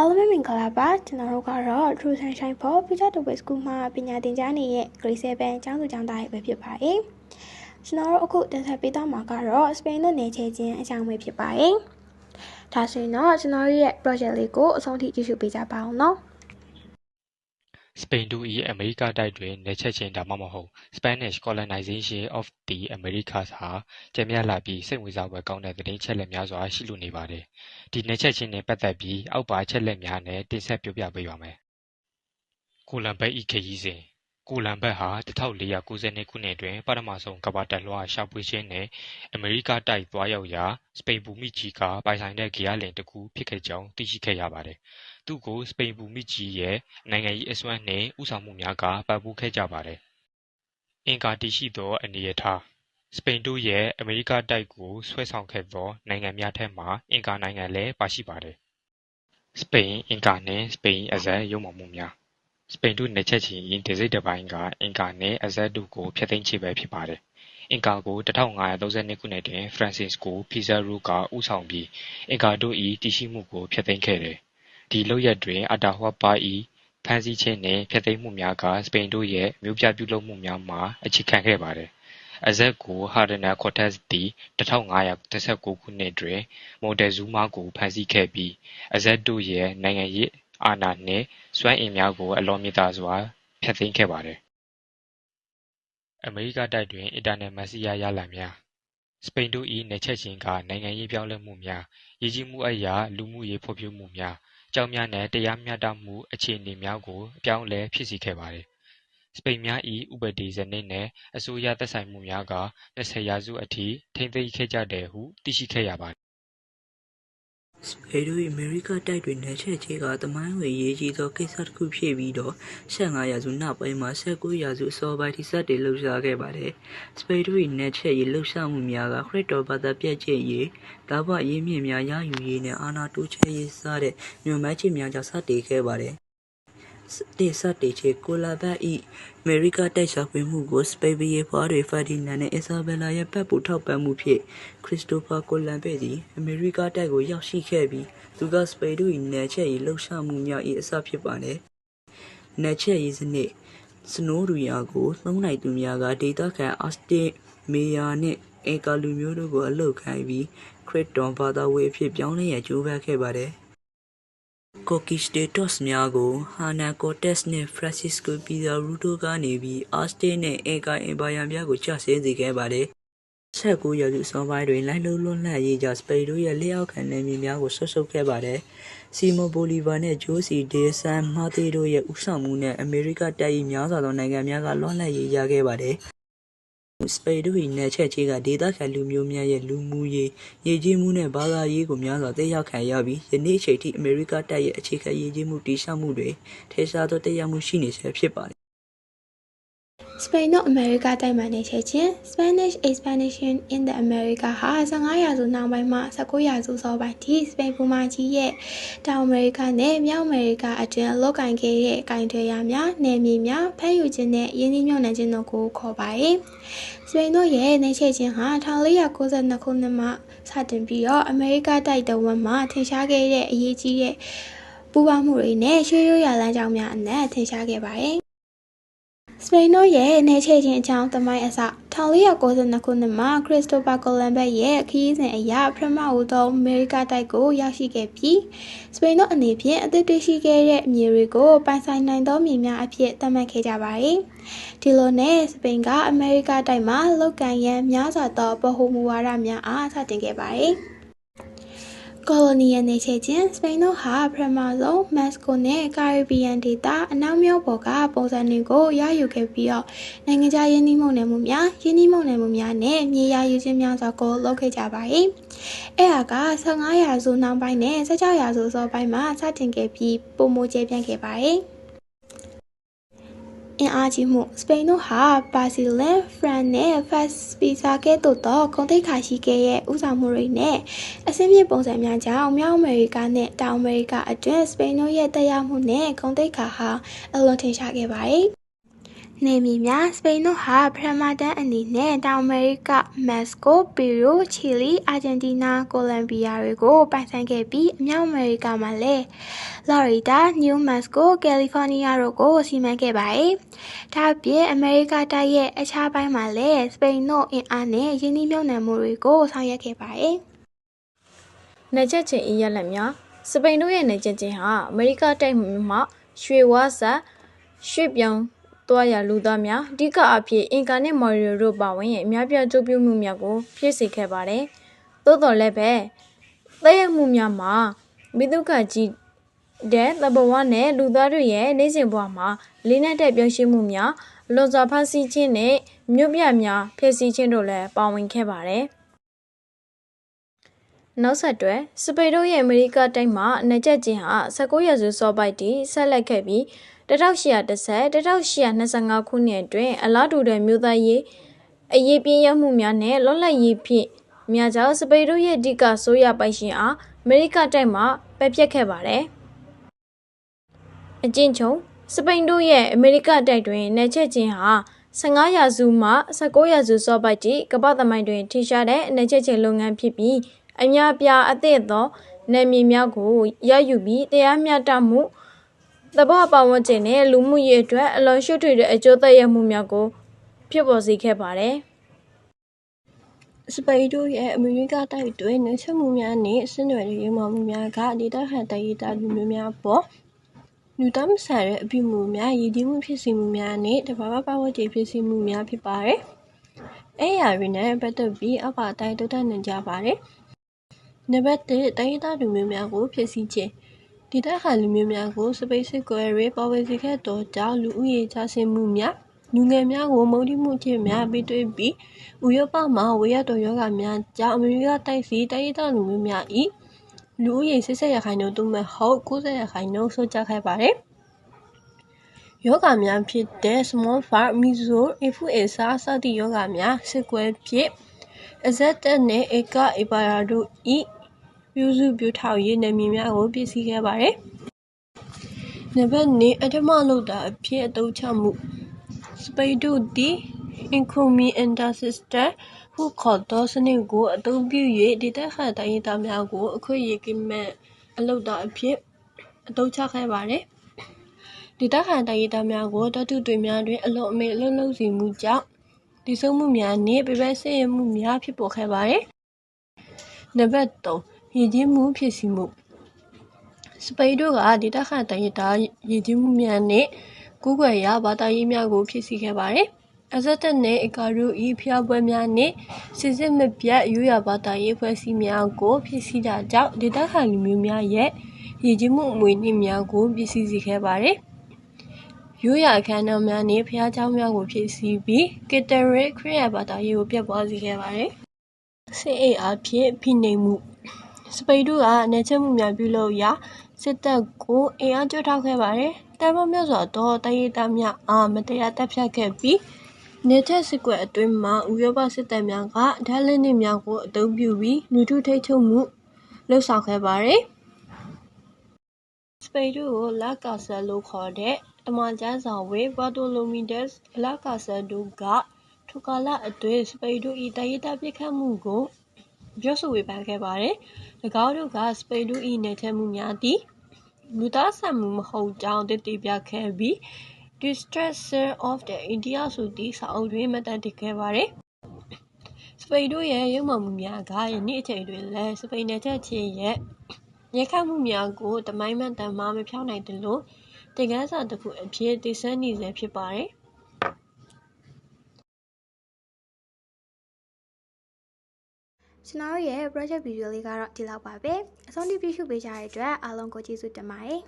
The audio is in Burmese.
အားလုံးပဲမင်္ဂလာပါကျွန်တော်တို့ကတော့ True Sunshine for Future to West School မှာပညာသင်ကြားနေတဲ့ Grade 7ကျောင်းသူကျောင်းသားတွေပဲဖြစ်ပါတယ်ကျွန်တော်တို့အခုတင်ဆက်ပေးသွားမှာကတော့စပိန်တို့နေချေခြင်းအကြောင်းပဲဖြစ်ပါတယ်ဒါဆိုရင်တော့ကျွန်တော်တို့ရဲ့ project လေးကိုအဆုံးထိကြည့်ရှုပေးကြပါအောင်နော် စပိန်တို့၏အမေရိကတိုက်တွင် နယ်ချက်ခြင်း ဒါမှမဟုတ် Spanish colonization of the Americas ဟာ ကျယ်ပြန့်လာပြီး စိတ်ဝင်စားဖွယ်ကောင်းတဲ့ သတင်းချက်လက်များစွာ ရှိလိုနေပါတယ်။ဒီနယ်ချက်ခြင်းနဲ့ ပတ်သက်ပြီး အောက်ပါချက်လက်များနဲ့ တင်ဆက်ပြောပြပေးပါမယ်။ကိုလံဘတ်၏ခရီးစဉ်ကိုလံဘတ်ဟာ1492ခုနှစ်တွင်ပထမဆုံး ကမ္ဘာတက်လွှာရှာဖွေခြင်းနဲ့ အမေရိကတိုက် သွားရောက်ရာ စပိန်ဘူမိကြီးက ပိုင်ဆိုင်တဲ့ဂီယာလင်တစ်ခု ဖြစ်ခဲ့ကြောင်း သိရှိခဲ့ရပါတယ်။ သူ့ကိုစပိန်ဘူမိကြီးရဲ့နိုင်ငံရေးအစွမ်းနှင့်ဥဆောင်မှုများကပံ့ပိုးခဲ့ကြပါတယ်။အင်ကာတည်ရှိသောအနေအထားစပိန်တို့ရဲ့အမေရိကတိုက်ကိုဆွဲဆောင်ခဲ့သောနိုင်ငံများထက်မှအင်ကာနိုင်ငံလည်းပါရှိပါတယ်။စပိန်အင်ကာနှင့်စပိန်အဇက်ရုံမှမှုများစပိန်တို့နယ်ချက်ချီရင်ဒေစိတ်တစ်ပိုင်းကအင်ကာနှင့်အဇက်တို့ကိုဖျက်သိမ်းချိပဲဖြစ်ပါတယ်။အင်ကာကို1532ခုနှစ်တွင်ဖရန်စစ်ကိုဖီဇာရူကဦးဆောင်ပြီးအင်ကာတို့၏တည်ရှိမှုကိုဖျက်သိမ်းခဲ့တယ်။ ဒီလုပ်ရက်တွင်အတာဟွာပါ၏ဖမ်းဆီးခြင်းနှင့် ဖျက်သိမ်းမှုများက စပိန်တို့ရဲ့ မြို့ပြပြုလုပ်မှုများမှာ အခြေခံခဲ့ပါတယ်။အဇက်ကိုဟာရနာကော့တက်စ်သည်1519ခုနှစ်တွင်မော်တယ်ဇူးမားကို ဖမ်းဆီးခဲ့ပြီး အဇက်တို့ရဲ့ နိုင်ငံရေးအာဏာနှင့် စွမ်းအင်များကို အလွန်မြင့်သာစွာ ဖျက်သိမ်းခဲ့ပါတယ်။အမေရိကတိုက်တွင် အင်တာနက် မက်ဆီးယားရလဒ်များ စပိန်တို့၏နယ်ချက်ခြင်းက နိုင်ငံရေးပြောင်းလဲမှုများ၊ရည်ကြီးမှုအရာလူမှုရေးဖွံ့ဖြိုးမှုများ၊ ကြောင်းများနှင့်တရားမျှတမှု အခြေအနေများကို အပြောင်းအလဲ ဖြစ်စေခဲ့ပါသည်။စပိန်များ၏ဥပဒေစနစ်နှင့် အစိုးရသက်ဆိုင်မှုများက20ရာစုအထိ ထိန်းသိမ်းခဲ့ကြတယ်ဟု သိရှိခဲ့ရပါသည် စပိန်တို့၏အမေရိကတိုက်တွင်နယ်ချက်ချေကသမိုင်းဝင်ရေးကြီးသောကိစ္စတစ်ခုဖြစ်ပြီးတော့15ရာစုနောက်ပိုင်းမှာ19ရာစုအစောပိုင်းထိစတင်လှုပ်ရှားခဲ့ပါတယ်။စပိန်တို့၏နယ်ချက်ရေးလှုပ်ရှားမှုများကခရစ်တော်ဘာသာပြည့်ကျင့်ရေး၊ဒါဘရင်းမြစ်များရယူရေးနဲ့အာဏာတိုးချဲ့ရေးစတဲ့ညွှန်မှန်းချက်များကြောင့်စတင်ခဲ့ပါတယ်။ တင်စတေချေကိုလာဘတ်ဤအမေရိကတိုက်ရှာဖွေမှုကိုစပိန်ဘီယေဖွားတွေဖာဒီနန်နဲ့အီဆာဘယ်လာရဲ့ပတ်ပူထောက်ပံ့မှုဖြင့်ခရစ္စတိုဖာကိုလန်ပဲ့သည်အမေရိကတိုက်ကိုရောက်ရှိခဲ့ပြီးသူကစပိန်တို့၏နယ်ချက်၏လှုပ်ရှားမှုများ၏အစဖြစ်ပါသည်နယ်ချက်၏စနစ်စနိုးရူယာကိုသုံးနိုင်သူများကဒေတာခန်အော့စတင်မေယာနှင့်အင်ကာလူမျိုးတို့ကိုအလုတ်ခိုင်းပြီးခရစ်တော်ဘာသာဝင်အဖြစ်ပြောင်းလဲရန်ကြိုးပမ်းခဲ့ပါတယ် ကိုကီစတေတော့စ် များကိုဟာနာကိုတက်စ်နဲ့ဖရန်စစ်စကိုပီဇာရူတိုကနေပြီးအော့စတင်နဲ့အင်ကာအင်ပါယာများကိုချဆင်းစေခဲ့ပါတယ်19 ရာစုစောပိုင်းတွင် လိုက်လုံးလွန်လှန်ရေးကြောင့် စပိန်တို့ရဲ့လက်အောက်ခံနယ်မြေများကိုဆွတ်ဆုတ်ခဲ့ပါတယ်။စီမိုဘိုလီဗာနဲ့ဂျိုးစီ ဒေဆန်မာတေတို့ရဲ့ဦးဆောင်မှုနဲ့အမေရိကတပ်၏များစွာသောနိုင်ငံများက လွန်လှန်ရေးရခဲ့ပါတယ်။ စပိန်တို့၏နယ်ချက်ချေကဒေသခံလူမျိုးများရဲ့လူမှုရေးရည်ကြီးမှုနဲ့ဘာသာရေးကိုများစွာသိရောက်ခံရပြီးယနေ့အချိန်ထိ အမေရိကတပ်ရဲ့အခြေခံရည်ကြီးမှုတည်ဆောက်မှုတွေထေရှားသောတရားမှုရှိနေဆဲဖြစ်ပါတယ် စပိန်တို့အမေရိကတိုက်မှာနေချေခြင်း Spanish expansion in the America ဟာ15ရာစုနောက်ပိုင်းမှ19ရာစုစောပိုင်းထိစပိန်ဘူမာကြီးရဲ့တောင်အမေရိကနဲ့မြောက်အမေရိကအတွင်းလောက်ကင်ခဲ့တဲ့ကင်ထွေရများနယ်မြေများဖမ်းယူခြင်းနဲ့ရင်းနှီးမြှုပ်နှံခြင်းတို့ကိုခေါ်ပါတယ်။စပိန်တို့ရဲ့နေချေခြင်းဟာ1492ခုနှစ်မှစတင်ပြီးတော့အမေရိကတိုက်တဝန်းမှာထင်ရှားခဲ့တဲ့အရေးကြီးတဲ့ပူးပေါင်းမှုတွေနဲ့ရွှေရိုးရလမ်းကြောင်းများအနက်ထင်ရှားခဲ့ပါတယ်။ စပိန်တို့ရဲ့နေချေခြင်းအကြောင်းသမိုင်းအစ1492ခုနှစ်မှာခရစ္စတိုဖာကိုလမ်ဘတ်ရဲ့ခရီးစဉ်အရပထမဦးဆုံးအမေရိကတိုက်ကိုရောက်ရှိခဲ့ပြီးစပိန်တို့အနေဖြင့်အသစ်တွေ့ရှိခဲ့တဲ့မြေတွေကိုပိုင်ဆိုင်နိုင်သောမြေများအဖြစ်သတ်မှတ်ခဲ့ကြပါတယ်။ဒီလိုနဲ့စပိန်ကအမေရိကတိုက်မှာလောက်ကန်ရန်များစွာသောဗဟိုမူဝါဒများအားစတင်ခဲ့ပါတယ်။ ကိုလိုနီယယ်နေချေခြင်းစပိန်တို့ဟာပထမဆုံးမက္စကိုနဲ့ကာရီဘီယန်ဒေသအနောက်မြောက်ပေါ်ကပုံစံတွေကိုရယူခဲ့ပြီးတော့နိုင်ငံခြားယင်းနှိမ့်မုံနယ်မှုများယင်းနှိမ့်မုံနယ်မှုများနဲ့မြေယာယူခြင်းများစွာကိုလုပ်ခဲ့ကြပါတယ်။အဲ့ဒါက15ရာစုနောက်ပိုင်းနဲ့16ရာစုစောပိုင်းမှာစတင်ခဲ့ပြီးပုံမကျပြန့်ခဲ့ပါတယ်။ အင်အားကြီးမှုစပိန်တို့ဟာပါစီလန်ဖရန်နဲ့ဖက်စပီဇာကဲ့သို့သောဂုဏ်သိက္ခာရှိခဲ့ရဲ့ဥဆောင်မှုတွေနဲ့အဆင့်မြင့်ပုံစံများကြောင့်မြောက်အမေရိကနဲ့တောင်အမေရိကအတွင်းစပိန်တို့ရဲ့တက်ရောက်မှုနဲ့ဂုဏ်သိက္ခာဟာအလွန်ထင်ရှားခဲ့ပါတယ်။ နေမည်များစပိန်တို့ဟာပထမတန်းအနေနဲ့တောင်အမေရိကမက္ကဆီကိုပီရူချီလီအာဂျင်တီးနားကိုလံဘီယာတွေကိုပိုင်ဆိုင်ခဲ့ပြီးအမြောက်အမေရိကမှာလည်းလော်ရီဒါနယူးမက္ကဆီကိုကယ်လီဖိုးနီးယားတို့ကိုစီမံခဲ့ပါတယ်။ဒါ့အပြင်အမေရိကတိုက်ရဲ့အခြားပိုင်းမှာလည်းစပိန်တို့အင်အားနဲ့ယင်းနှိမ့်မြုပ်နှံမှုတွေကိုဆောင်ရွက်ခဲ့ပါတယ်။နေချက်ချင်းအရက်လက်များစပိန်တို့ရဲ့နေချက်ချင်းဟာအမေရိကတိုက်မှရွှေဝါဆက်ရွှေပြောင်း သွားရလူသားများအဓိကအဖြစ်အင်ကာနဲ့မော်ရီယိုတို့ပါဝင်အများပြကျိုးပြုမှုများကိုဖြစ်စေခဲ့ပါတယ်။သို့တော်လည်းပဲသက်ရောက်မှုများမှာမိဒုက္ခကြီးတဲ့သဘဝနဲ့လူသားတို့ရဲ့နေစဉ်ဘဝမှာလေးနက်တဲ့ပြောင်းရွှေ့မှုများလွန်စွာဖန်ဆီးခြင်းနဲ့မြို့ပြများဖြစ်စည်းခြင်းတို့လည်းပါဝင်ခဲ့ပါတယ်။နောက်ဆက်တွဲစပိန်တို့ရဲ့အမေရိကတိုက်မှာအနက်ချက်ချင်းဟာ19ရာစုစောပိုက်တီဆက်လက်ခဲ့ပြီး 1810 1825ခုနှစ်အတွင်းအလားတူတဲ့မြို့သားရေးအရေးပြင်းရမှုများနဲ့လောလတ်ရေးဖြစ်များကြောင့်စပိန်တို့ရဲ့အဓိကဆိုးရပိုင်ရှင်အားအမေရိကတိုက်မှာပယ်ပြက်ခဲ့ပါတယ်အကျဉ်းချုပ်စပိန်တို့ရဲ့အမေရိကတိုက်တွင်နေချက်ချင်းဟာ15ရာစုမှ19ရာစုစောပိုက်တီကပ္ပသမိုင်းတွင်ထင်ရှားတဲ့အနေချက်ချင်းလုပ်ငန်းဖြစ်ပြီးအများပြားအသည့်သောနယ်မြေများကိုရယူပြီးတရားမျှတမှု သဘောပတ်ဝန်းကျင်နဲ့လူမှုရေးအတွက်အလွန်ရှုပ်ထွေးတဲ့အကျိုးသက်ရောက်မှုများကိုဖြစ်ပေါ်စေခဲ့ပါတယ်စပိန်တို့ရဲ့အမေရိကတိုက်တွင်နှိမ့်ဆက်မှုများနှင့်ဆင်းနွယ်တဲ့ရုံမှမှုများကဒေသခံတိုင်းရင်းသားလူမျိုးများပေါ်လူသားမဆန်တဲ့အပြုမှုများရည်တည်မှုဖြစ်စီမှုများနှင့်တဘာဝပတ်ဝန်းကျင်ဖြစ်စီမှုများဖြစ်ပါတယ်။အဲ့ရာတွေနဲ့ပတ်သက်ပြီးအပအတိုင်းတုတ်တနိုင်ကြပါတယ်။နံပါတ်1တိုင်းရင်းသားလူမျိုးများကိုဖြစ်စီခြင်း ဒေသခံလူမျိုးများကို စပိတ်စစ်ကွဲရဲပေါ်ဝေစီခဲ့တော့ကြောင့် လူဦးရေချဆင်းမှုများ လူငယ်များကို မုံတိမှုချင်းများပြီးတွေ့ပြီး ဥရောပမှာဝေရတော်ယောဂများကြောင့် အမေရိကတိုက်စီတိုင်းရင်းသားလူမျိုးများဤလူဦးရေ60ရာခိုင်နှုန်း သို့မဟုတ်90ရာခိုင်နှုန်းဆိုကြခဲ့ပါတယ်။ယောဂများဖြစ်တဲ့ small fat, measles, influenza စသည့်ယောဂများ စစ်ကွဲဖြစ် အဇက်တက်နဲ့ဧက ဧပါယာတို့ဤ ပြုစုပြုထောက်ရေးနယ်မြေများကိုပြည့်စည်ခဲ့ပါတယ်။နံပါတ်2အထမလောက်တာအဖြစ်အသုံးချမှုစပိန်တို့သည် Encomienda System ဟုခေါ်သောစနစ်ကိုအသုံးပြု၍ဒေသခံတိုင်းရင်းသားများကို အခွင့်အရေးကင်းမဲ့အလုပ်သားအဖြစ်အသုံးချခဲ့ပါသည်။ဒေသခံတိုင်းရင်းသားများကိုတတုတွေများတွင်အလွန်အမင်းအလုပ်လုပ်စီမှုကြောင့်တည်ဆုံမှုများနှင့်ပြပဆင်းရဲမှုများဖြစ်ပေါ်ခဲ့ပါသည်။နံပါတ်3 ရည်ကြီးမှုဖြစ်စီမှုစပိန်တို့ကဒေသခံတိုင်းရင်းသားရည်ကြီးမှုများနှင့်ကူးကွယ်ရာဘာသာရေးများကိုဖြစ်စီခဲ့ပါသည်။အဇက်တက်နှင့်အကာတို့ဤဖျားပွဲများနှင့်စစ်စစ်မပြတ်ရိုးရာဘာသာရေးဖွဲ့စည်းများကိုဖြစ်စီတာကြောင့်ဒေသခံလူမျိုးများရဲ့ရည်ကြီးမှုအမွေနှင့်များကိုဖြစ်စီစေခဲ့ပါသည်။ရိုးရာအခမ်းအနားများနှင့်ဖျားเจ้าများကိုဖြစ်စီပြီးကက်တရစ်ခရစ်ယာန်ဘာသာရေးကိုပြတ်ပွားစေခဲ့ပါသည်။စစ်အိတ်အဖြစ်ဖိနှိပ်မှု စပိန်တို့ကနေချက်မှုများပြုလုပ်ရာစစ်တပ်ကိုအင်အားကျွတ်ထောက်ခဲ့ပါတယ်။တန်ဖိုးမြတ်စွာသောတိုင်းရင်းသားများအားမတရားတပ်ဖြတ်ခဲ့ပြီးနေထက်စစ်ကွက်အတွင်းမှဥရောပစစ်တပ်များကဓာတ်လက်နက်များကိုအသုံးပြုပြီးလူထုထိတ်ချုပ်မှုလှုပ်ဆောင်ခဲ့ပါတယ်။စပိန်တို့ကိုလာကာဆယ်လို့ခေါ်တဲ့တမန်ကျန်းဆောင်ဝေဘာတိုလိုမီဒက်စ်လာကာဆယ်တို့ကထိုကာလအတွင်းစပိန်တို့၏တိုင်းရင်းသားပြစ်ခတ်မှုကို ပြောဆိုဝေဖန်ခဲ့ပါတယ်။၎င်းတို့ကစပိန်တို့၏နေထိုင်မှုများသည်လူသားဆန်မှုမဟုတ်ကြောင်းတည်တည်ပြခဲ့ပြီး Destruction of the India ဆိုသည့်စာအုပ်တွင်မှတ်တမ်းတင်ခဲ့ပါတယ်။စပိန်တို့ရဲ့ရုပ်မှမှုများကယနေ့အချိန်တွင်လည်းစပိန်နယ်ချက်ချင်းရဲ့ရိုက်ခတ်မှုများကိုတမိုင်းမှန်တမ်းမှမဖြောင်းနိုင်သလိုသင်ခန်းစာတစ်ခုအဖြစ်တည်ဆဲနေဆဲဖြစ်ပါတယ်။ ကျွန်တော်တို့ရဲ့ project video လေးကတော့ဒီလောက်ပါပဲအဆုံးထိပြုစုပေးကြတဲ့အတွက်အားလုံးကိုကျေးဇူးတင်ပါတယ်